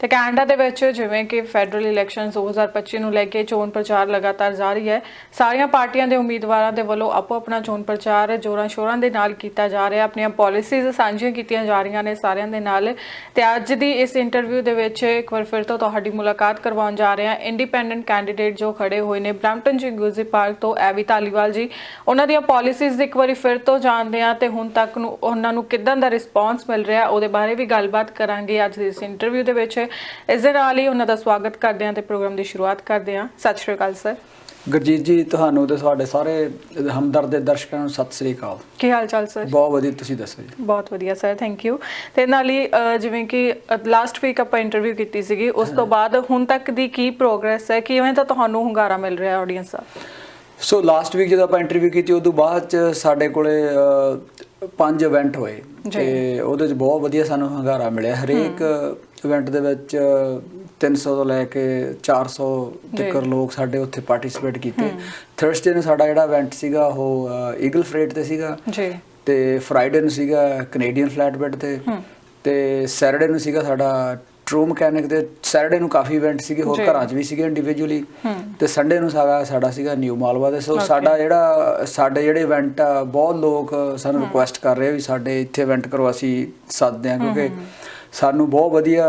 ਤੇ ਕੈਨੇਡਾ ਦੇ ਵਿੱਚ ਜਿਵੇਂ ਕਿ ਫੈਡਰਲ ਇਲੈਕਸ਼ਨਸ 2025 ਨੂੰ ਲੈ ਕੇ ਚੋਣ ਪ੍ਰਚਾਰ ਲਗਾਤਾਰ ਜਾਰੀ ਹੈ। ਸਾਰੀਆਂ ਪਾਰਟੀਆਂ ਦੇ ਉਮੀਦਵਾਰਾਂ ਦੇ ਵੱਲੋਂ ਆਪੋ ਆਪਣਾ ਚੋਣ ਪ੍ਰਚਾਰ ਜੋਰਾਂ ਸ਼ੋਰਾਂ ਦੇ ਨਾਲ ਕੀਤਾ ਜਾ ਰਿਹਾ। ਆਪਣੀਆਂ ਪਾਲਿਸੀਜ਼ ਸਾਂਝੀਆਂ ਕੀਤੀਆਂ ਜਾ ਰਹੀਆਂ ਨੇ ਸਾਰਿਆਂ ਦੇ ਨਾਲ। ਤੇ ਅੱਜ ਦੀ ਇਸ ਇੰਟਰਵਿਊ ਦੇ ਵਿੱਚ ਇੱਕ ਵਾਰ ਫਿਰ ਤੋਂ ਤੁਹਾਡੀ ਮੁਲਾਕਾਤ ਕਰਵਾਉਣ ਜਾ ਰਹੇ ਹਾਂ। ਇੰਡੀਪੈਂਡੈਂਟ ਕੈਂਡੀਡੇਟ ਜੋ ਖੜੇ ਹੋਏ ਨੇ ਬ੍ਰੈਂਪਟਨ ਜਿੰਗੂਜ਼ੀ ਪਾਰਕ ਤੋਂ ਐਵੀ ਧਾਲੀਵਾਲ ਜੀ। ਉਹਨਾਂ ਦੀਆਂ ਪਾਲਿਸੀਜ਼ ਇੱਕ ਵਾਰੀ ਫਿਰ ਤੋਂ ਜਾਣਦੇ ਹਾਂ ਤੇ ਹੁਣ ਤੱਕ ਨੂੰ ਉਹਨਾਂ ਨੂੰ ਕਿਦਾਂ ਦਾ ਰਿਸਪੌਂਸ ਮਿਲ ਰਿਹਾ ਉਹਦੇ ਬਾਰੇ ਵੀ ਗੱਲਬਾਤ ਕਰਾਂਗੇ ਅੱਜ ਦੀ ਇਸ ਇੰਟਰਵਿਊ ਦੇ ਵਿੱਚ। ਇਸ ਦੇ ਨਾਲ ਹੀ ਉਹਨਾਂ ਦਾ ਸਵਾਗਤ ਕਰਦੇ ਹਾਂ ਤੇ ਪ੍ਰੋਗਰਾਮ ਦੀ ਸ਼ੁਰੂਆਤ ਕਰਦੇ ਹਾਂ। ਸਤਿ ਸ਼੍ਰੀ ਅਕਾਲ ਸਰ। ਗੁਰਜੀਤ ਜੀ ਤੁਹਾਨੂੰ ਤੇ ਸਾਡੇ ਸਾਰੇ ਹਮਦਰਦ ਦੇ ਦਰਸ਼ਕਾਂ ਨੂੰ ਸਤਿ ਸ੍ਰੀ ਅਕਾਲ। ਕੀ ਹਾਲ ਚਾਲ ਸਰ? ਬਹੁਤ ਵਧੀਆ ਤੁਸੀਂ ਦੱਸੋ ਜੀ? ਬਹੁਤ ਵਧੀਆ ਸਰ ਥੈਂਕ ਯੂ ਤੇ ਨਾਲ ਹੀ ਜਿਵੇਂ ਕਿ ਲਾਸਟ ਵੀਕ ਆਪਾਂ ਇੰਟਰਵਿਊ ਕੀਤੀ ਸੀਗੀ ਉਸ ਤੋਂ ਬਾਅਦ ਹੁਣ ਤੱਕ ਦੀ ਕੀ ਪ੍ਰੋਗਰੈਸ ਹੈ? ਕਿਵੇਂ ਤਾਂ ਤੁਹਾਨੂੰ ਹੁੰਗਾਰਾ ਮਿਲ ਰਿਹਾ ਆਡੀਅנס ਦਾ? ਸੋ ਲਾਸਟ ਵੀਕ ਜਦੋਂ ਆਪਾਂ ਇੰਟਰਵਿਊ ਕੀਤੀ ਉਦੋਂ ਬਾਅਦ ਚ ਸਾਡੇ ਕੋਲੇ ਪੰਜ ਇਵੈਂਟ ਹੋਏ। ਤੇ ਉਹਦੇ ਚ ਬਹੁਤ ਵਧੀਆ ਸਾਨੂੰ ਹੰਗਾਰਾ ਮਿਲਿਆ। ਹਰੇਕ ਇਵੈਂਟ ਦੇ ਵਿੱਚ 300 ਤੋਂ ਲੈ ਕੇ 400 ਤੱਕ ਜੀ। ਲੋਕ ਸਾਡੇ ਉੱਥੇ ਪਾਰਟਿਸਿਪੇਟ ਕੀਤੇ। ਥਰਸਡੇ ਨੂੰ ਸਾਡਾ ਜਿਹੜਾ ਇਵੈਂਟ ਸੀਗਾ ਉਹ ਈਗਲ ਫਰੇਟ ਤੇ ਸੀਗਾ। ਜੀ। ਤੇ ਫਰਾਈਡੇ ਨੂੰ ਸੀਗਾ ਕੈਨੇਡੀਅਨ ਫਲੈਟਬੈਡ ਤੇ। ਤੇ ਸੈਟਰਡੇ ਨੂੰ ਸੀਗਾ ਸਾਡਾ ਟਰੂ ਮਕੈਨਿਕ ਤੇ। ਸੈਟਰਡੇ ਨੂੰ ਕਾਫੀ ਇਵੈਂਟ ਸੀਗੇ ਹੋਰ। ਘਰਾਂ 'ਚ ਵੀ ਸੀਗੇ ਇੰਡੀਵਿਜੂਅਲੀ ਤੇ ਸੰਡੇ ਨੂੰ ਸਾਡਾ ਸਾਡਾ ਸੀਗਾ ਨਿਊ ਮਾਲਵਾ ਦੇ ਸੋ. ਸਾਡਾ ਜਿਹੜਾ ਸਾਡੇ ਜਿਹੜੇ ਇਵੈਂਟ ਆ ਬਹੁਤ ਲੋਕ ਸਾਨੂੰ ਰਿਕੁਐਸਟ ਕਰ ਰਹੇ ਵੀ ਸਾਡੇ ਇੱਥੇ ਇਵੈਂਟ ਕਰੋ ਅਸੀਂ ਸੱਦਦੇ ਆ ਕਿਉਂਕਿ ਸਾਨੂੰ ਬਹੁਤ ਵਧੀਆ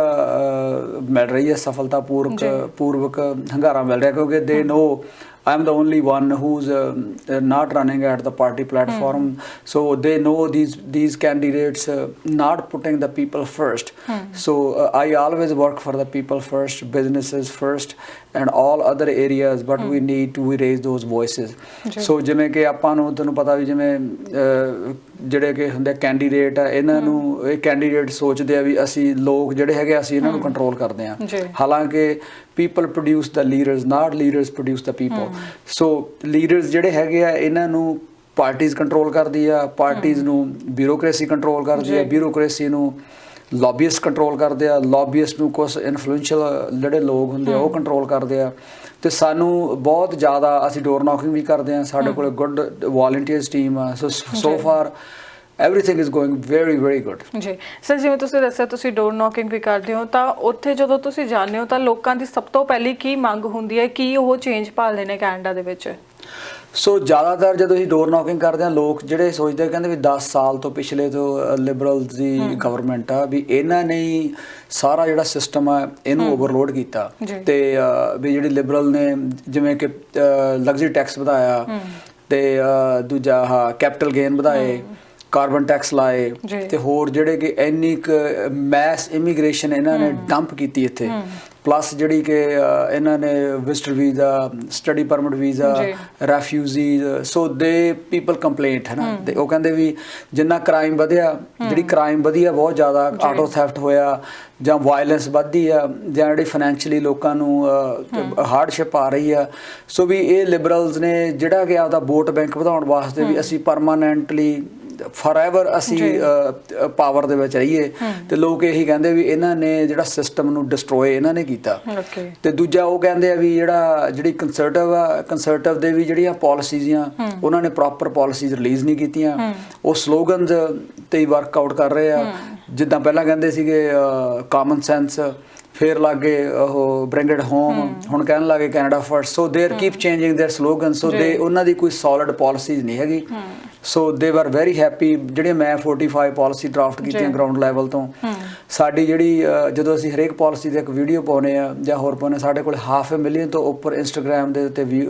ਮਿਲ ਰਹੀ ਹੈ ਸਫਲਤਾ ਪੂਰਵਕ। ਪੂਰਵਕ ਹੰਗਾਰਾ ਮਿਲ ਰਿਹਾ ਕਿਉਂਕਿ they no I am the only one who's uh, uh, not running at the party platform. So they know these these candidates uh, not putting the people first. So uh, I always work for the people first, businesses first, and all other areas. But we need to raise those voices. ਜੀ। So ਜਿਵੇਂ ਕਿ ਆਪਾਂ ਨੂੰ ਤੁਹਾਨੂੰ ਪਤਾ ਵੀ ਜਿਵੇਂ ਜਿਹੜੇ ਕਿ ਹੁੰਦੇ ਕੈਂਡੀਡੇਟ ਆ ਇਹਨਾਂ ਨੂੰ ਇਹ ਕੈਂਡੀਡੇਟ ਸੋਚਦੇ ਆ ਵੀ ਅਸੀਂ ਲੋਕ ਜਿਹੜੇ ਹੈਗੇ ਆ, ਅਸੀਂ ਇਹਨਾਂ ਨੂੰ ਕੰਟਰੋਲ ਕਰਦੇ ਆ। ਹਾਲਾਂਕਿ people produce the leaders not leaders produce the people so leaders ਜਿਹੜੇ ਹੈਗੇ ਆ ਇਹਨਾਂ ਨੂੰ ਪਾਰਟੀਆਂ ਕੰਟਰੋਲ ਕਰਦੀ ਆ ਪਾਰਟੀਆਂ ਨੂੰ ਬਿਊਰੋਕ੍ਰੇਸੀ ਕੰਟਰੋਲ ਕਰਦੀ ਆ। ਬਿਊਰੋਕ੍ਰੇਸੀ ਨੂੰ ਲੌਬੀਇਸਟ ਕੰਟਰੋਲ ਕਰਦੇ ਆ ਲੌਬੀਇਸਟ ਨੂੰ ਕੁਝ ਇਨਫਲੂਐਂਸ਼ੀਅਲ ਜਿਹੜੇ ਲੋਕ ਹੁੰਦੇ ਆ ਉਹ ਕੰਟਰੋਲ ਕਰਦੇ ਆ। ਤੇ ਸਾਨੂੰ ਬਹੁਤ ਜ਼ਿਆਦਾ ਅਸੀਂ ਡੋਰ ਨੌਕਿੰਗ ਵੀ ਕਰਦੇ ਆ ਸਾਡੇ ਕੋਲ ਗੁੱਡ ਵਾਲੰਟੀਅਰਸ ਟੀਮ ਆ so so. Far everything is going very very good ਜੀ। ਸਰ ਜਿਵੇਂ ਤੁਸੀਂ ਦੱਸਿਆ ਤੁਸੀਂ ਡੋਰ ਨੌਕਿੰਗ ਵੀ ਕਰਦੇ ਹੋ ਤਾਂ ਉੱਥੇ ਜਦੋਂ ਤੁਸੀਂ ਜਾਂਦੇ ਹੋ ਤਾਂ ਲੋਕਾਂ ਦੀ ਸਭ ਤੋਂ ਪਹਿਲੀ ਕੀ ਮੰਗ ਹੁੰਦੀ ਹੈ? ਕੀ ਉਹ ਚੇਂਜ ਭਾਲਦੇ ਨੇ ਕੈਨੇਡਾ ਦੇ ਵਿੱਚ? ਸੋ ਜ਼ਿਆਦਾਤਰ ਜਦੋਂ ਅਸੀਂ ਡੋਰ ਨੌਕਿੰਗ ਕਰਦੇ ਆ ਲੋਕ ਜਿਹੜੇ ਸੋਚਦੇ ਕਹਿੰਦੇ ਵੀ 10 ਸਾਲ ਤੋਂ ਪਿਛਲੇ ਤੋਂ ਲਿਬਰਲਸ ਦੀ ਗਵਰਨਮੈਂਟ ਆ ਵੀ ਇਹਨਾਂ ਨੇ ਹੀ ਸਾਰਾ ਜਿਹੜਾ ਸਿਸਟਮ ਆ ਇਹਨੂੰ ਓਵਰਲੋਡ ਕੀਤਾ। ਤੇ ਵੀ ਜਿਹੜੀ ਲਿਬਰਲ ਨੇ ਜਿਵੇਂ ਕਿ ਲਗਜ਼ਰੀ ਟੈਕਸ ਵਧਾਇਆ ਤੇ ਦੂਜਾ ਆਹ ਕੈਪੀਟਲ ਗੇਨ ਵਧਾਏ ਕਾਰਬਨ ਟੈਕਸ ਲਾਏ। ਤੇ ਹੋਰ ਜਿਹੜੇ ਕਿ ਇੰਨੀ ਮੈਸ ਇਮੀਗ੍ਰੇਸ਼ਨ ਇਹਨਾਂ ਨੇ ਡੰਪ ਕੀਤੀ ਇੱਥੇ। ਪਲੱਸ ਜਿਹੜੀ ਕਿ ਇਹਨਾਂ ਨੇ visitor visa study permit visa ਜੀ। Refugees so the people complaint ਹੈ ਨਾ? ਤੇ ਉਹ ਕਹਿੰਦੇ ਵੀ ਜਿੰਨਾ ਕ੍ਰਾਈਮ ਵਧਿਆ ਜਿਹੜੀ ਕ੍ਰਾਈਮ ਵਧੀ ਆ ਬਹੁਤ ਜ਼ਿਆਦਾ ਆਟੋ ਥੈਫਟ ਹੋਇਆ ਜਾਂ ਵਾਇਲੈਂਸ ਵੱਧਦੀ ਆ ਜਾਂ ਜਿਹੜੀ ਫਾਈਨੈਂਸ਼ੀਅਲੀ ਲੋਕਾਂ ਨੂੰ ਹਾਰਡਸ਼ਿਪ ਆ ਰਹੀ ਆ ਸੋ ਵੀ ਇਹ ਲਿਬਰਲਸ ਨੇ ਜਿਹੜਾ ਕਿ ਆਪਦਾ ਵੋਟ ਬੈਂਕ ਵਧਾਉਣ ਵਾਸਤੇ ਵੀ ਅਸੀਂ ਪਰਮਾਨੈਂਟਲੀ ਫੋਰਐਵਰ ਅਸੀਂ ਜੀ। ਪਾਵਰ ਦੇ ਵਿੱਚ ਰਹੀਏ ਤੇ ਲੋਕ ਇਹੀ ਕਹਿੰਦੇ ਵੀ ਇਹਨਾਂ ਨੇ ਜਿਹੜਾ ਸਿਸਟਮ ਨੂੰ ਡਿਸਟਰੋਏ ਇਹਨਾਂ ਨੇ ਕੀਤਾ ਓਕੇ ਤੇ ਦੂਜਾ ਉਹ ਕਹਿੰਦੇ ਆ ਵੀ ਜਿਹੜਾ ਜਿਹੜੀ ਕੰਸਰਟਿਵ ਆ ਕੰਸਰਟਿਵ ਦੇ ਵੀ ਜਿਹੜੀਆਂ ਪਾਲਿਸੀਜ਼ ਆ ਉਹਨਾਂ ਨੇ ਪ੍ਰੋਪਰ ਪਾਲਿਸੀਜ਼ ਰਿਲੀਜ਼ ਨਹੀਂ ਕੀਤੀਆਂ ਉਹ ਸਲੋਗਨਸ ਤੇ ਹੀ ਵਰਕਆਊਟ ਕਰ ਰਹੇ ਆ ਜਿੱਦਾਂ ਪਹਿਲਾਂ ਕਹਿੰਦੇ ਸੀਗੇ ਕਾਮਨ ਸੈਂਸ ਫੇਰ ਲੱਗੇ ਉਹ ਬ੍ਰਿੰਗ ਇਟ ਹੋਮ ਹੁਣ ਕਹਿਣ ਲੱਗੇ Canada first so they keep changing their slogan so they ਉਹਨਾਂ ਦੀ ਕੋਈ ਸੋਲਿਡ ਪਾਲਿਸੀਜ਼ ਨਹੀਂ ਹੈਗੀ ਸੋ ਦੇ ਵਰ ਵੈਰੀ ਹੈਪੀ ਜਿਹੜੇ ਮੈਂ 45 ਪਾਲਿਸੀ ਡਰਾਫਟ ਕੀਤੀਆਂ। ਗਰਾਊਂਡ ਲੈਵਲ ਤੋਂ ਸਾਡੀ ਜਿਹੜੀ ਜਦੋਂ ਅਸੀਂ ਹਰੇਕ ਪਾਲਿਸੀ ਦੇ ਇੱਕ ਵੀਡੀਓ ਪਾਉਨੇ ਆ ਜਾਂ ਹੋਰ ਪਾਉਨੇ ਸਾਡੇ ਕੋਲ ਹਾਫ ਮਿਲੀਅਨ ਤੋਂ ਉੱਪਰ ਇੰਸਟਾਗ੍ਰam ਦੇ ਉੱਤੇ ਵੀ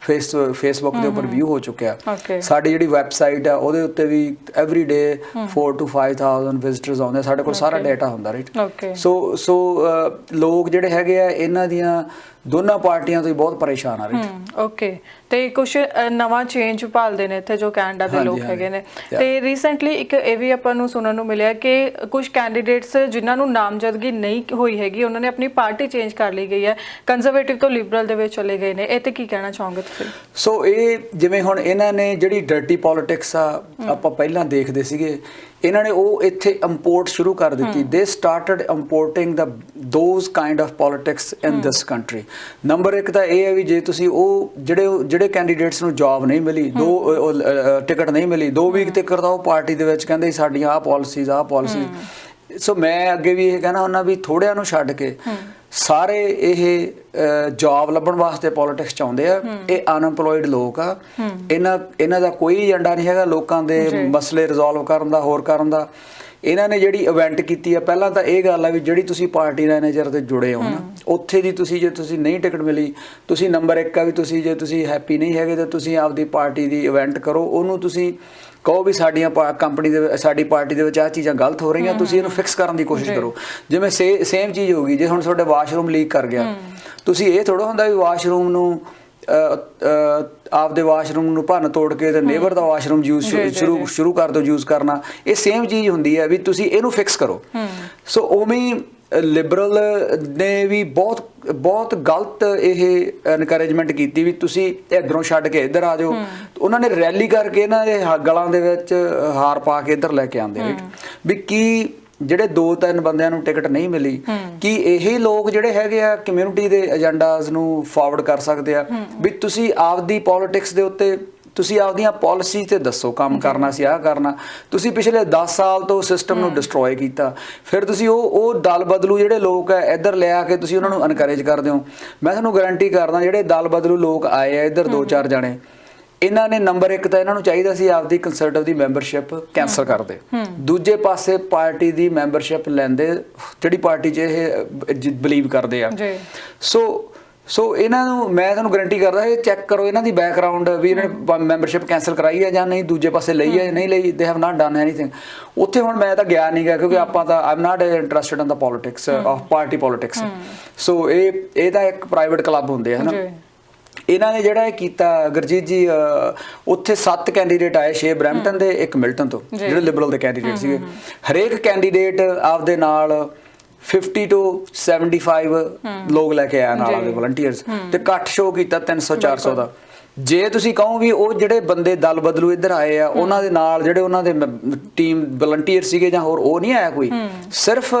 ਫੇਸ ਫੇਸਬੁੱਕ ਦੇ ਉੱਪਰ ਵਿਊ ਹੋ ਚੁੱਕਿਆ. ਸਾਡੀ ਜਿਹੜੀ ਵੈਬਸਾਈਟ ਆ ਉਹਦੇ ਉੱਤੇ ਵੀ ਐਵਰੀ ਡੇ 4 to 5000 ਵਿਜ਼ਿਟਰਸ ਆਉਂਦੇ। ਸਾਡੇ ਕੋਲ ਸਾਰਾ. ਡਾਟਾ ਹੁੰਦਾ ਰਾਈਟ ਸੋ ਸੋ ਲੋਕ ਜਿਹੜੇ ਹੈਗੇ ਆ ਇਹਨਾਂ ਦੀਆਂ ਦੋਨਾਂ ਪਾਰਟੀਆਂ ਤੋਂ ਹੀ ਬਹੁਤ ਪਰੇਸ਼ਾਨ ਆ ਰਾਈਟ ਓਕੇ ਤੇ ਕੁਝ ਨਵਾਂ ਚੇਂਜ ਭਾਲਦੇ ਨੇ ਇੱਥੇ ਜੋ ਕੈਨੇਡਾ ਦੇ ਲੋਕ। ਹੈਗੇ ਨੇ. ਤੇ ਰੀਸੈਂਟਲੀ ਇੱਕ ਇਹ ਵੀ ਆਪਾਂ ਨੂੰ ਸੁਣਨ ਨੂੰ ਮਿਲਿਆ ਕਿ ਕੁਝ ਕੈਂਡੀਡੇਟਸ ਜਿਨ੍ਹਾਂ ਨੂੰ ਨਾਮਜ਼ਦਗੀ ਨਹੀਂ ਹੋਈ ਹੈਗੀ ਉਹਨਾਂ ਨੇ ਆਪਣੀ ਪਾਰਟੀ ਚੇਂਜ ਕਰ ਲਈ ਗਈ ਹੈ। ਕੰਜ਼ਰਵੇਟਿਵ ਤੋਂ ਲਿਬਰਲ ਦੇ ਵਿੱਚ ਚਲੇ ਗਏ ਨੇ। ਇਹ ਤੇ ਕੀ ਕਹਿਣਾ ਚਾਹੋਗੇ ਤੁਸੀਂ? ਸੋ ਇਹ ਜਿਵੇਂ ਹੁਣ ਇਹਨਾਂ ਨੇ ਜਿਹੜੀ ਡਰਟੀ ਪੋਲਿਟਿਕਸ ਆ ਆਪਾਂ ਪਹਿਲਾਂ ਦੇਖਦੇ ਸੀਗੇ ਇਹਨਾਂ ਨੇ ਉਹ ਇੱਥੇ ਇੰਪੋਰਟ ਸ਼ੁਰੂ ਕਰ ਦਿੱਤੀ। They started importing the those kind of politics in this country number 1 ਤਾਂ ਇਹ ਹੈ ਵੀ ਜੇ ਤੁਸੀਂ ਉਹ ਜਿਹੜੇ ਜਿਹੜੇ ਕੈਂਡੀਡੇਟਸ ਨੂੰ ਜੌਬ ਨਹੀਂ ਮਿਲੀ ਦੋ ਟਿਕਟ ਨਹੀਂ ਮਿਲੀ ਦੋ ਵੀਕ ਤੱਕ ਤਾਂ ਉਹ ਪਾਰਟੀ ਦੇ ਵਿੱਚ ਕਹਿੰਦੇ ਸਾਡੀਆਂ ਆਹ ਪਾਲਿਸੀਜ਼ ਆਹ ਪਾਲਿਸੀਜ਼ ਸੋ ਮੈਂ ਅੱਗੇ ਵੀ ਇਹ ਕਹਿਣਾ ਹੁੰਦਾ ਵੀ ਥੋੜਿਆਂ ਨੂੰ ਛੱਡ ਕੇ ਸਾਰੇ ਇਹ ਜੌਬ ਲੱਭਣ ਵਾਸਤੇ ਪੋਲਿਟਿਕਸ ਚ ਆਉਂਦੇ ਆ। ਇਹ ਅਨਐਮਪਲੋਇਡ ਲੋਕ ਆ। ਇਹਨਾਂ ਇਹਨਾਂ ਦਾ ਕੋਈ ਏਜੰਡਾ ਨਹੀਂ ਹੈਗਾ ਲੋਕਾਂ ਦੇ ਮਸਲੇ ਰਿਜ਼ੋਲਵ ਕਰਨ ਦਾ ਹੋਰ ਕਰਨ ਦਾ। ਇਹਨਾਂ ਨੇ ਜਿਹੜੀ ਇਵੈਂਟ ਕੀਤੀ ਆ ਪਹਿਲਾਂ ਤਾਂ ਇਹ ਗੱਲ ਆ ਵੀ ਜਿਹੜੀ ਤੁਸੀਂ ਪਾਰਟੀ ਮੈਨੇਜਰ ਤੇ ਜੁੜੇ ਹੋ ਨਾ ਉੱਥੇ ਦੀ ਤੁਸੀਂ ਜੇ ਤੁਸੀਂ ਨਹੀਂ ਟਿਕਟ ਮਿਲੀ ਤੁਸੀਂ ਨੰਬਰ 1 ਆ ਵੀ ਤੁਸੀਂ ਜੇ ਤੁਸੀਂ ਹੈਪੀ ਨਹੀਂ ਹੈਗੇ ਤਾਂ ਤੁਸੀਂ ਆਪਦੀ ਪਾਰਟੀ ਦੀ ਇਵੈਂਟ ਕਰੋ। ਉਹਨੂੰ ਤੁਸੀਂ ਕਹੋ ਵੀ ਸਾਡੀਆਂ ਕੰਪਨੀ ਦੇ ਸਾਡੀ ਪਾਰਟੀ ਦੇ ਵਿੱਚ ਆ ਚੀਜ਼ਾਂ ਗਲਤ ਹੋ ਰਹੀਆਂ ਤੁਸੀਂ ਇਹਨੂੰ ਫਿਕਸ ਕਰਨ ਦੀ ਕੋਸ਼ਿਸ਼ ਕਰੋ। ਜਿਵੇਂ ਸੇਮ ਚੀਜ਼ ਹੋਗੀ ਜੇ ਹੁਣ ਤੁਹਾਡੇ ਵਾਸ਼ਰੂਮ ਲੀਕ ਕਰ ਗਿਆ ਤੁਸੀਂ ਇਹ ਥੋੜਾ ਹੁੰਦਾ ਵੀ ਵਾਸ਼ਰੂਮ ਨੂੰ ਆਪਦੇ ਵਾਸ਼ਰੂਮ ਨੂੰ ਭੰਨ ਤੋੜ ਕੇ ਤੇ ਨੇਬਰ ਦਾ ਵਾਸ਼ਰੂਮ ਯੂਜ਼ ਸ਼ੁਰੂ ਸ਼ੁਰੂ ਕਰ ਦਿਓ ਯੂਜ਼ ਕਰਨਾ। ਇਹ ਸੇਮ ਚੀਜ਼ ਹੁੰਦੀ ਹੈ ਵੀ ਤੁਸੀਂ ਇਹਨੂੰ ਫਿਕਸ ਕਰੋ। ਸੋ ਉਵੇਂ ਲਿਬਰਲ ਨੇ ਵੀ ਬਹੁਤ ਬਹੁਤ ਗਲਤ ਇਹ ਐਨਕਰੇਜਮੈਂਟ ਕੀਤੀ ਵੀ ਤੁਸੀਂ ਇਧਰੋਂ ਛੱਡ ਕੇ ਇੱਧਰ ਆ ਜਾਓ। ਉਹਨਾਂ ਨੇ ਰੈਲੀ ਕਰਕੇ ਇਹਨਾਂ ਦੇ ਹ- ਗਲਾਂ ਦੇ ਵਿੱਚ ਹਾਰ ਪਾ ਕੇ ਇੱਧਰ ਲੈ ਕੇ ਆਂਦੇ right? ਵੀ ਕੀ ਜਿਹੜੇ ਦੋ ਤਿੰਨ ਬੰਦਿਆਂ ਨੂੰ ਟਿਕਟ ਨਹੀਂ ਮਿਲੀ ਕੀ ਇਹੀ ਲੋਕ ਜਿਹੜੇ ਹੈਗੇ ਆ ਕਮਿਊਨਿਟੀ ਦੇ ਏਜੰਡਾਜ਼ ਨੂੰ ਫਾਰਵਰਡ ਕਰ ਸਕਦੇ ਆ? ਵੀ ਤੁਸੀਂ ਆਪਦੀ ਪੋਲਿਟਿਕਸ ਦੇ ਉੱਤੇ ਤੁਸੀਂ ਆਪਦੀਆਂ ਪਾਲਿਸੀ ਤੇ ਦੱਸੋ ਕੰਮ ਕਰਨਾ ਸੀ ਆਹ ਕਰਨਾ। ਤੁਸੀਂ ਪਿਛਲੇ 10 ਸਾਲ ਤੋਂ ਸਿਸਟਮ ਨੂੰ ਡਿਸਟਰੋਏ ਕੀਤਾ। ਫਿਰ ਤੁਸੀਂ ਉਹ ਉਹ ਦਲ ਬਦਲੂ ਜਿਹੜੇ ਲੋਕ ਆ ਇੱਧਰ ਲਿਆ ਕੇ ਤੁਸੀਂ ਉਹਨਾਂ ਨੂੰ ਐਨਕਰੇਜ ਕਰਦੇ ਹੋ। ਮੈਂ ਤੁਹਾਨੂੰ ਗਾਰੰਟੀ ਕਰਦਾ ਜਿਹੜੇ ਦਲ ਬਦਲੂ ਲੋਕ ਆਏ ਆ ਇੱਧਰ ਦੋ ਚਾਰ ਜਣੇ ਇਹਨਾਂ ਨੇ ਨੰਬਰ 1 ਤਾਂ ਇਹਨਾਂ ਨੂੰ ਚਾਹੀਦਾ ਸੀ ਆਪਦੀ ਕੰਸਰਟਿਵ ਦੀ ਮੈਂਬਰਸ਼ਿਪ ਕੈਨਸਲ ਕਰ ਦੇ ਦੂਜੇ ਪਾਸੇ ਪਾਰਟੀ ਦੀ ਮੈਂਬਰਸ਼ਿਪ ਲੈਂਦੇ ਜਿਹੜੀ ਪਾਰਟੀ 'ਚ ਇਹ ਬਲੀਵ ਕਰਦੇ ਆ। ਜੀ। ਸੋ ਸੋ ਇਹਨਾਂ ਨੂੰ ਮੈਂ ਤੁਹਾਨੂੰ ਗਾਰੰਟੀ ਕਰਦਾ ਇਹ ਚੈੱਕ ਕਰੋ ਇਹਨਾਂ ਦੀ ਬੈਕਗ੍ਰਾਉਂਡ ਵੀ ਇਹਨਾਂ ਨੇ ਮੈਂਬਰਸ਼ਿਪ ਕੈਨਸਲ ਕਰਾਈ ਹੈ ਜਾਂ ਨਹੀਂ ਦੂਜੇ ਪਾਸੇ ਲਈ ਹੈ। ਨਹੀਂ ਲਈ they have not done anything ਉੱਥੇ ਹੁਣ ਮੈਂ ਤਾਂ ਗਿਆ ਨਹੀਂ ਗਾ ਕਿਉਂਕਿ ਆਪਾਂ ਤਾਂ I'm not interested in the politics of party politics so ਇਹ ਇਹ ਤਾਂ ਇੱਕ ਪ੍ਰਾਈਵੇਟ ਕਲੱਬ ਹੁੰਦੇ ਆ ਹਨਾ? ਇਹਨਾਂ ਨੇ ਜਿਹੜਾ ਇਹ ਕੀਤਾ ਗੁਰਜੀਤ ਜੀ ਉੱਥੇ ਸੱਤ ਕੈਂਡੀਡੇਟ ਆਏ ਛੇ ਬ੍ਰੈਂਪਟਨ ਦੇ ਇੱਕ ਮਿਲਟਨ ਤੋਂ। ਜਿਹੜੇ ਲਿਬਰਲ ਦੇ ਕੈਂਡੀਡੇਟ ਸੀਗੇ। ਹਰੇਕ ਕੈਂਡੀਡੇਟ ਆਪਦੇ ਨਾਲ 50 ਤੋਂ 75 ਲੋਕ ਲੈ ਕੇ ਆਇਆ ਨਾਲ ਆਪਦੇ ਵਲੰਟੀਅਰਸ ਤੇ ਇਕੱਠ ਸ਼ੋਅ ਕੀਤਾ 300 400 ਦਾ। ਜੇ ਤੁਸੀਂ ਕਹੋ ਵੀ ਉਹ ਜਿਹੜੇ ਬੰਦੇ ਦਲ ਬਦਲੂ ਇੱਧਰ ਆਏ ਆ ਉਹਨਾਂ ਦੇ ਨਾਲ ਜਿਹੜੇ ਉਹਨਾਂ ਦੇ ਟੀਮ ਵਲੰਟੀਅਰ ਸੀਗੇ ਜਾਂ ਹੋਰ ਉਹ ਨਹੀਂ ਆਇਆ ਕੋਈ। ਸਿਰਫ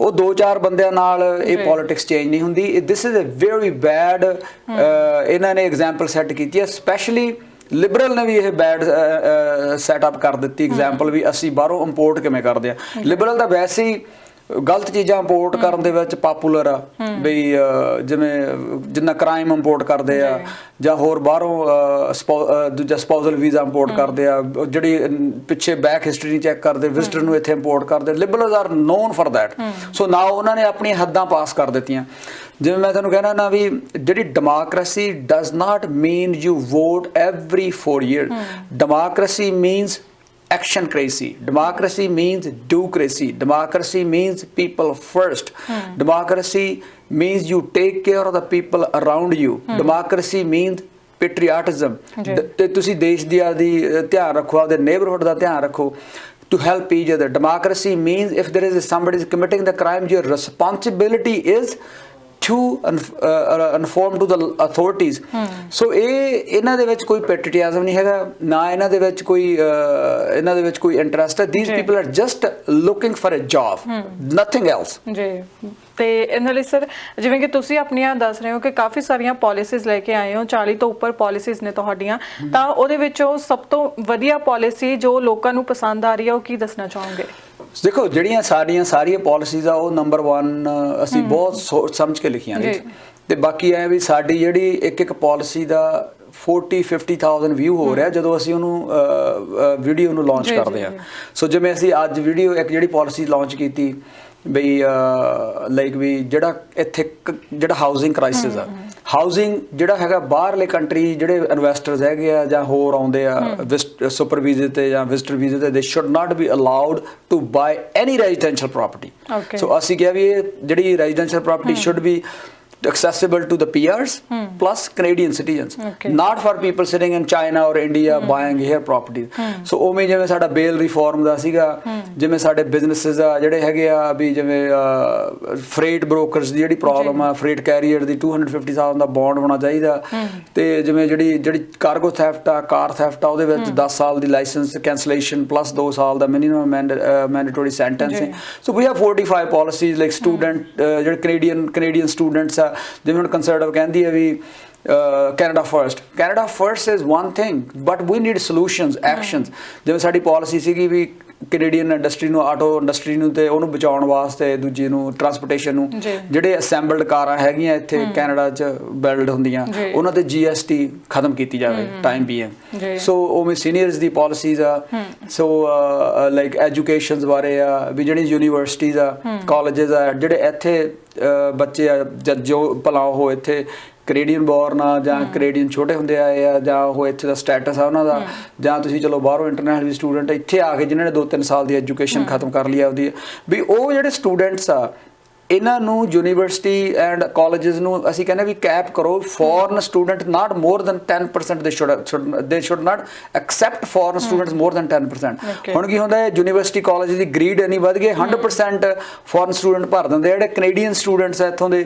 ਉਹ ਦੋ ਚਾਰ ਬੰਦਿਆਂ ਨਾਲ ਇਹ ਪੋਲਿਟਿਕਸ ਚੇਂਜ ਨਹੀਂ ਹੁੰਦੀ। This is a very bad ਇਹਨਾਂ ਨੇ ਐਗਜ਼ਾਮਪਲ ਸੈੱਟ ਕੀਤੀ ਹੈ। ਸਪੈਸ਼ਲੀ ਲਿਬਰਲ ਨੇ ਵੀ ਇਹ ਬੈਡ ਸੈਟਅਪ ਕਰ ਦਿੱਤੀ। ਐਗਜ਼ਾਮਪਲ ਵੀ ਅਸੀਂ ਬਾਹਰੋਂ ਇੰਪੋਰਟ ਕਿਵੇਂ ਕਰਦੇ ਆ। ਲਿਬਰਲ ਤਾਂ ਵੈਸੇ ਹੀ ਗਲਤ ਚੀਜ਼ਾਂ ਇੰਪੋਰਟ ਕਰਨ ਦੇ ਵਿੱਚ ਪਾਪੂਲਰ ਆ ਬਈ ਜਿਵੇਂ ਜਿੰਨਾ ਕ੍ਰਾਈਮ ਇੰਪੋਰਟ ਕਰਦੇ ਆ ਜਾਂ। ਹੋਰ ਬਾਹਰੋਂ ਦੂਜਾ ਸਪਾਊਸਲ ਵੀਜ਼ਾ ਇੰਪੋਰਟ ਕਰਦੇ ਆ ਜਿਹੜੀ ਪਿੱਛੇ ਬੈਕ ਹਿਸਟਰੀ ਚੈੱਕ ਕਰਦੇ ਵਿਜ਼ਟਰ ਨੂੰ ਇੱਥੇ ਇੰਪੋਰਟ ਕਰਦੇ liberal are known for that so ਨਾ ਉਹਨਾਂ ਨੇ ਆਪਣੀਆਂ ਹੱਦਾਂ ਪਾਸ ਕਰ ਦਿੱਤੀਆਂ। ਜਿਵੇਂ ਮੈਂ ਤੁਹਾਨੂੰ ਕਹਿਣਾ ਨਾ ਵੀ ਜਿਹੜੀ democracy does not mean you vote every 4 year democracy means actioncracy democracy means docracy democracy means people first democracy means you take care of the people around you democracy means patriotism ਜੀ। ਦ- ਤੇ ਤੁਸੀਂ ਦੇਸ਼ ਦੀ ਆਦੀ ਧਿਆਨ ਰੱਖੋ ਆਪਦੇ neighbourhood ਦਾ ਧਿਆਨ ਰੱਖੋ to help each other democracy means if there is somebody is committing the crime your responsibility is to inform to the authorities so ਇਹ ਇਹਨਾਂ ਦੇ ਵਿੱਚ ਕੋਈ ਪੈਟਰੀਆਜ਼ਮ ਨਹੀਂ ਹੈਗਾ ਨਾ ਇਹਨਾਂ ਦੇ ਵਿੱਚ ਕੋਈ ਅਹ, ਇਹਨਾਂ ਦੇ ਵਿੱਚ ਕੋਈ ਇੰਟਰਸਟ ਹੈ। These. People are just looking for a job nothing else ਜੀ। ਤੇ ਇਹਨਾਂ ਲਈ ਸਰ ਜਿਵੇਂ ਕਿ ਤੁਸੀਂ ਆਪਣੀਆਂ ਦੱਸ ਰਹੇ ਹੋ ਕਿ ਕਾਫੀ ਸਾਰੀਆਂ ਪਾਲਿਸੀਜ਼ ਲੈ ਕੇ ਆਏ ਹੋ 40 ਤੋਂ ਉੱਪਰ ਪਾਲਿਸੀਜ਼ ਨੇ ਤੁਹਾਡੀਆਂ। ਤਾਂ ਉਹਦੇ ਵਿੱਚੋਂ ਸਭ ਤੋਂ ਵਧੀਆ ਪਾਲਿਸੀ ਜੋ ਲੋਕਾਂ ਨੂੰ ਪਸੰਦ ਆ ਰਹੀ ਹੈ ਉਹ ਕੀ ਦੱਸਣਾ ਚਾਹੋਗੇ? ਦੇਖੋ ਜਿਹੜੀਆਂ ਸਾਡੀਆਂ ਸਾਰੀਆਂ ਪਾਲਿਸੀਜ਼ ਆ ਉਹ ਨੰਬਰ 1 ਅਸੀਂ ਬਹੁਤ ਸੋਚ ਸਮਝ ਕੇ ਲਿਖੀਆਂ ਨੇ। ਤੇ ਬਾਕੀ ਐ ਵੀ ਸਾਡੀ ਜਿਹੜੀ ਇੱਕ ਇੱਕ ਪਾਲਿਸੀ ਦਾ 40 50000 ਵਿਊ ਹੋ ਰਿਹਾ ਜਦੋਂ ਅਸੀਂ ਉਹਨੂੰ ਵੀਡੀਓ ਨੂੰ ਲਾਂਚ ਕਰਦੇ ਆ। ਸੋ ਜਿਵੇਂ ਅਸੀਂ ਅੱਜ ਵੀਡੀਓ ਇੱਕ ਜਿਹੜੀ ਪਾਲਿਸੀ ਲਾਂਚ ਕੀਤੀ ਬਈ ਲਾਈਕ ਵੀ ਜਿਹੜਾ ਇੱਥੇ ਜਿਹੜਾ ਹਾਊਸਿੰਗ ਕ੍ਰਾਈਸਿਸ ਆ। ਹਾਊਸਿੰਗ ਜਿਹੜਾ ਹੈਗਾ ਬਾਹਰਲੇ ਕੰਟਰੀ ਜਿਹੜੇ ਇਨਵੈਸਟਰਸ ਹੈਗੇ ਆ ਜਾਂ ਹੋਰ ਆਉਂਦੇ ਆ ਸੁਪਰ ਵੀਜ਼ੇ ਤੇ ਜਾਂ ਵਿਜ਼ਟਰ ਵੀਜ਼ੇ ਤੇ they should not be allowed to buy any residential property. So ਅਸੀਂ ਕਿਹਾ ਵੀ ਇਹ ਜਿਹੜੀ residential property should be accessible to the PRs plus Canadian citizens. Okay. not for people sitting in China or India buying here properties. So ਉਵੇਂ ਜਿਵੇਂ ਸਾਡਾ ਬੇਲ reform ਦਾ ਸੀਗਾ ਜਿਵੇਂ ਸਾਡੇ ਬਿਜ਼ਨੈਸਸ ਆ ਜਿਹੜੇ ਹੈਗੇ ਆ ਵੀ ਜਿਵੇਂ ਫਰੇਟ ਬ੍ਰੋਕਰਸ ਦੀ ਜਿਹੜੀ ਪ੍ਰੋਬਲਮ ਆ ਫਰੇਟ ਕੈਰੀਅਰ ਦੀ 250000 ਦਾ ਬੌਂਡ ਹੋਣਾ ਚਾਹੀਦਾ। ਤੇ ਜਿਵੇਂ ਜਿਹੜੀ ਜਿਹੜੀ ਕਾਰਗੋ ਥੈਫਟ ਆ ਕਾਰ ਥੈਫਟ ਆ ਉਹਦੇ ਵਿੱਚ 10 ਸਾਲ ਦੀ ਲਾਇਸੈਂਸ ਕੈਂਸਲੇਸ਼ਨ ਪਲੱਸ 2 ਸਾਲ ਦਾ minimum mandatory sentencing so. We have 45 policies like student ਜਿਹੜੇ ਕੈਨੇਡੀਅਨ ਕੈਨੇਡੀਅਨ ਸਟੂਡੈਂਟਸ ਆ ਜਿਵੇਂ ਹੁਣ ਕੰਸਰਟਿਵ ਕਹਿੰਦੀ ਹੈ ਵੀ Canada first Canada first is one thing but we need solutions actions ਜਿਵੇਂ ਸਾਡੀ ਪਾਲਿਸੀ ਸੀਗੀ ਵੀ ਕੈਨੇਡੀਅਨ ਇੰਡਸਟਰੀ ਨੂੰ ਆਟੋ ਇੰਡਸਟਰੀ ਨੂੰ ਤੇ ਉਹਨੂੰ ਬਚਾਉਣ ਵਾਸਤੇ ਦੂਜੀ ਨੂੰ ਟਰਾਂਸਪੋਰਟੇਸ਼ਨ ਨੂੰ। ਜਿਹੜੇ ਅਸੈਂਬਲਡ ਕਾਰਾਂ ਹੈਗੀਆਂ ਇੱਥੇ ਕੈਨੇਡਾ 'ਚ ਬਿਲਡ ਹੁੰਦੀਆਂ। ਉਹਨਾਂ ਤੇ GST ਖਤਮ ਕੀਤੀ ਜਾਵੇ ਟਾਈਮ। ਬੀਇੰਗ ਸੋ ਉਵੇਂ ਸੀਨੀਅਰਸ ਦੀ ਪਾਲਿਸੀਜ਼ ਆ ਸੋ ਲਾਈਕ ਐਜੂਕੇਸ਼ਨਸ ਬਾਰੇ ਆ ਵੀ ਜਿਹੜੀ ਯੂਨੀਵਰਸਿਟੀਜ਼ ਆ ਕਾਲਜਸ ਆ ਜਿਹੜੇ ਇੱਥੇ ਬੱਚੇ ਆ ਜੋ ਭਲਾ ਉਹ ਇੱਥੇ ਕੈਨੇਡੀਅਨ ਬੋਰਨ ਆ ਜਾਂ ਕੈਨੇਡੀਅਨ ਛੋਟੇ ਹੁੰਦੇ ਆਏ ਆ ਜਾਂ ਉਹ ਇੱਥੇ ਦਾ ਸਟੇਟਸ ਆ ਉਹਨਾਂ ਦਾ ਜਾਂ ਤੁਸੀਂ ਚਲੋ ਬਾਹਰੋਂ ਇੰਟਰਨੈਸ਼ਨਲ ਸਟੂਡੈਂਟ ਇੱਥੇ ਆ ਕੇ ਜਿਨ੍ਹਾਂ ਨੇ 2-3 ਸਾਲ ਦੀ ਐਜੂਕੇਸ਼ਨ ਖਤਮ ਕਰ ਲਈ ਆਪਦੀ ਵੀ ਉਹ ਜਿਹੜੇ ਸਟੂਡੈਂਟਸ ਆ ਇਹਨਾਂ ਨੂੰ ਯੂਨੀਵਰਸਿਟੀ ਐਂਡ ਕਾਲਜਸ ਨੂੰ ਅਸੀਂ ਕਹਿੰਦੇ ਵੀ ਕੈਪ ਕਰੋ foreign student not more than 10% they should they should not accept foreign students more than 10% Okay. ਹੁਣ ਕੀ ਹੁੰਦਾ ਹੈ ਯੂਨੀਵਰਸਿਟੀ ਕਾਲਜ ਦੀ ਗ੍ਰੇਡ ਇੰਨੀ ਵੱਧ ਗਈ 100% ਫੋਰਨ ਸਟੂਡੈਂਟ ਭਰ ਦਿੰਦੇ। ਜਿਹੜੇ ਕੈਨੇਡੀਅਨ ਸਟੂਡੈਂਟਸ ਆ ਇੱਥੋਂ ਦੇ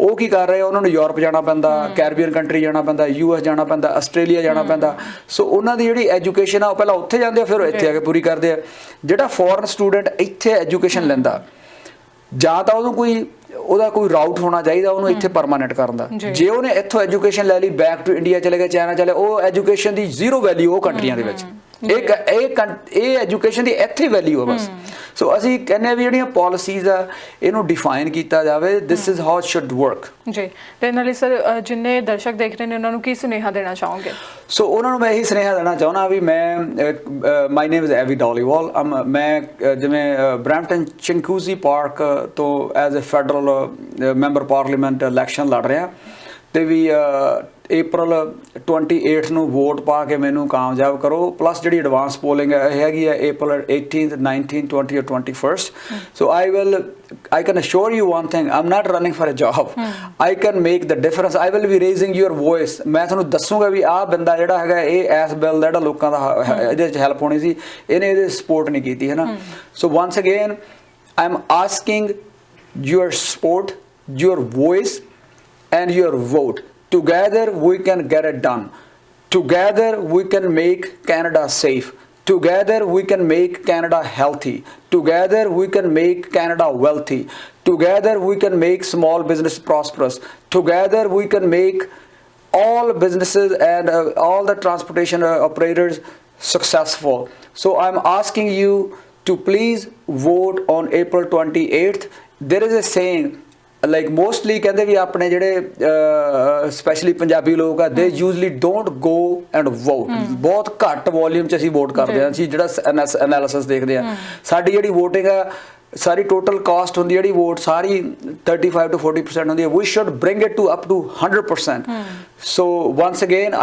ਉਹ ਕੀ ਕਰ ਰਹੇ ਆ ਉਹਨਾਂ ਨੂੰ ਯੂਰਪ ਜਾਣਾ ਪੈਂਦਾ ਕੈਰੀਬੀਅਨ ਕੰਟਰੀ ਜਾਣਾ ਪੈਂਦਾ ਯੂਐਸ ਜਾਣਾ ਪੈਂਦਾ ਆਸਟ੍ਰੇਲੀਆ ਜਾਣਾ ਪੈਂਦਾ। ਸੋ ਉਹਨਾਂ ਦੀ ਜਿਹੜੀ ਐਜੂਕੇਸ਼ਨ ਆ ਉਹ ਪਹਿਲਾਂ ਉੱਥੇ ਜਾਂਦੇ ਆ ਫਿਰ ਇੱਥੇ ਆ ਕੇ ਪੂਰੀ ਕਰਦੇ ਆ। ਜਿਹੜਾ ਫੋਰਨ ਸਟੂਡੈਂਟ ਇੱਥੇ ਐਜੂਕੇਸ਼ਨ ਲੈਂਦਾ ਜਾਂ ਤਾਂ ਉਹਨੂੰ ਕੋਈ ਉਹਦਾ ਕੋਈ ਰਾਊਟ ਹੋਣਾ ਚਾਹੀਦਾ ਉਹਨੂੰ ਇੱਥੇ ਪਰਮਾਨੈਂਟ ਕਰਨ ਦਾ। ਜੀ। ਉਹਨੇ ਇੱਥੋਂ ਐਜੂਕੇਸ਼ਨ ਲੈ ਲਈ ਬੈਕ ਟੂ ਇੰਡੀਆ ਚਲੇ ਗਿਆ ਚਾਈਨਾ ਚਲੇ ਉਹ ਐਜੂਕੇਸ਼ਨ ਦੀ ਜ਼ੀਰੋ ਵੈਲਿਊ ਉਹ ਕੰਟਰੀਆਂ ਦੇ ਵਿੱਚ। ਇਹ ਇਹ ਇਹ ਐਜੂਕੇਸ਼ਨ ਦੀ ਇੱਥੇ ਵੈਲਿਊ ਆ ਬਸ। ਸੋ ਅਸੀਂ ਕਹਿੰਦੇ ਆ ਵੀ ਜਿਹੜੀਆਂ ਪਾਲਿਸੀਜ਼ ਆ ਇਹਨੂੰ ਡਿਫਾਈਨ ਕੀਤਾ ਜਾਵੇ। This is how it should work ਜੀ। ਤੇ ਨਾਲੇ ਸਰ ਜਿੰਨੇ ਦਰਸ਼ਕ ਦੇਖ ਰਹੇ ਨੇ ਉਹਨਾਂ ਨੂੰ ਕੀ ਸੁਨੇਹਾ ਦੇਣਾ ਚਾਹੋਗੇ? ਸੋ ਉਹਨਾਂ ਨੂੰ ਮੈਂ ਇਹੀ ਸੁਨੇਹਾ ਦੇਣਾ ਚਾਹੁੰਦਾ ਵੀ ਮੈਂ ਮਾਈ ਨੇਮ ਇਜ਼ ਐਵੀ ਡੋਲੀਵਾਲ ਮੈਂ ਜਿਵੇਂ ਬ੍ਰੈਂਪਟਨ ਚਿੰਕੂਜ਼ੀ ਪਾਰਕ ਤੋਂ as a federal member parliament election ਲੜ ਰਿਹਾ। ਤੇ ਵੀ April 28 ਨੂੰ ਵੋਟ ਪਾ ਕੇ ਮੈਨੂੰ ਕਾਮਯਾਬ ਕਰੋ ਪਲੱਸ ਜਿਹੜੀ ਐਡਵਾਂਸ ਪੋਲਿੰਗ ਹੈ ਇਹ ਹੈਗੀ ਹੈ April 18th 19th 20 or 21st so I will I can assure you one thing I'm not running for a job I can make the difference I will be raising your voice ਮੈਂ ਤੁਹਾਨੂੰ ਦੱਸੂਗਾ ਵੀ ਆਹ ਬੰਦਾ ਜਿਹੜਾ ਹੈਗਾ ਇਹ S bill ਦਾ ਜਿਹੜਾ ਲੋਕਾਂ ਦਾ ਇਹਦੇ ਵਿੱਚ ਹੈਲਪ ਹੋਣੀ ਸੀ ਇਹਨੇ ਇਹਦੇ ਸਪੋਰਟ ਨਹੀਂ ਕੀਤੀ ਹੈ ਨਾ so once again I am asking your support your voice and your vote. Together we can get it done. Together we can make Canada safe. Together we can make Canada healthy. Together we can make Canada wealthy. Together we can make small business prosperous. Together we can make all businesses and uh, all the transportation uh, operators successful. So I'm asking you to please vote on April 28th. There is a saying like mostly ਕਹਿੰਦੇ ਵੀ ਆਪਣੇ ਜਿਹੜੇ specially Punjabi ਲੋਕ ਆ they usually don't go and vote ਬਹੁਤ ਘੱਟ volume ਚ ਅਸੀਂ ਵੋਟ ਕਰਦੇ ਆ ਅਸੀਂ ਜਿਹੜਾ ਐਨਾਲਿਸਿਸ ਦੇਖਦੇ ਆ ਸਾਡੀ ਜਿਹੜੀ VOTING ਆ ਸਾਰੀ ਟੋਟਲ ਕਾਸਟ ਹੁੰਦੀ ਹੈ ਜਿਹੜੀ ਵੋਟ ਸਾਰੀ 35 to 40% ਹੁੰਦੀ ਹੈ we should bring it to up to 100% so once again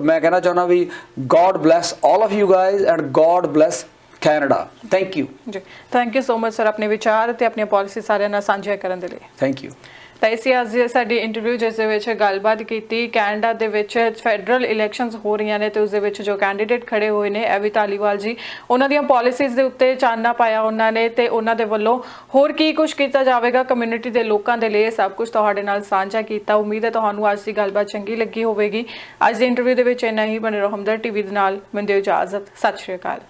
ਮੈਂ ਕਹਿਣਾ ਚਾਹੁੰਦਾ ਵੀ God bless all of you guys and god bless canada. Thank you. ਜੀ। Thank you so much sir ਆਪਣੇ ਵਿਚਾਰ ਤੇ ਆਪਣੀਆਂ ਪਾਲਿਸੀ ਸਾਰਿਆਂ ਨਾਲ ਸਾਂਝੀਆਂ ਕਰਨ ਦੇ ਲਈ। Thank you. ਤਾਂ ਇਸੇ ਅੱਜ ਸਾਡੀ ਇੰਟਰਵਿਊ ਜਿਸ ਦੇ ਵਿੱਚ ਗੱਲਬਾਤ ਕੀਤੀ ਕੈਨੇਡਾ ਦੇ ਵਿੱਚ ਫੈਡਰਲ ਇਲੈਕਸ਼ਨਸ ਹੋ ਰਹੀਆਂ ਨੇ ਤੇ ਉਸ ਦੇ ਵਿੱਚ ਜੋ ਕੈਂਡੀਡੇਟ ਖੜੇ ਹੋਏ ਨੇ ਐਵੀ ਧਾਲੀਵਾਲ ਜੀ ਉਹਨਾਂ ਦੀਆਂ ਪਾਲਿਸੀਜ਼ ਦੇ ਉੱਤੇ ਚਾਨਣਾ ਪਾਇਆ ਉਹਨਾਂ ਨੇ ਤੇ ਉਹਨਾਂ ਦੇ ਵੱਲੋਂ ਹੋਰ ਕੀ ਕੁਝ ਕੀਤਾ ਜਾਵੇਗਾ ਕਮਿਊਨਿਟੀ ਦੇ ਲੋਕਾਂ ਦੇ ਲਈ ਸਭ ਕੁਝ ਤੁਹਾਡੇ ਨਾਲ ਸਾਂਝਾ ਕੀਤਾ। ਉਮੀਦ ਹੈ ਤੁਹਾਨੂੰ ਅੱਜ ਦੀ ਗੱਲਬਾਤ ਚੰਗੀ ਲੱਗੀ ਹੋਵੇਗੀ। ਅੱਜ ਦੀ ਇੰਟਰਵਿਊ ਦੇ ਵਿੱਚ ਇੰਨਾ ਹੀ। ਬਣੇ ਰਹੋ ਹਮਦਰ ਟੀਵੀ ਦੇ ਨਾਲ ਮੈਨੂੰ ਇਜਾਜ਼ਤ। ਸਤਿ ਸ਼੍ਰੀ ਅਕਾਲ।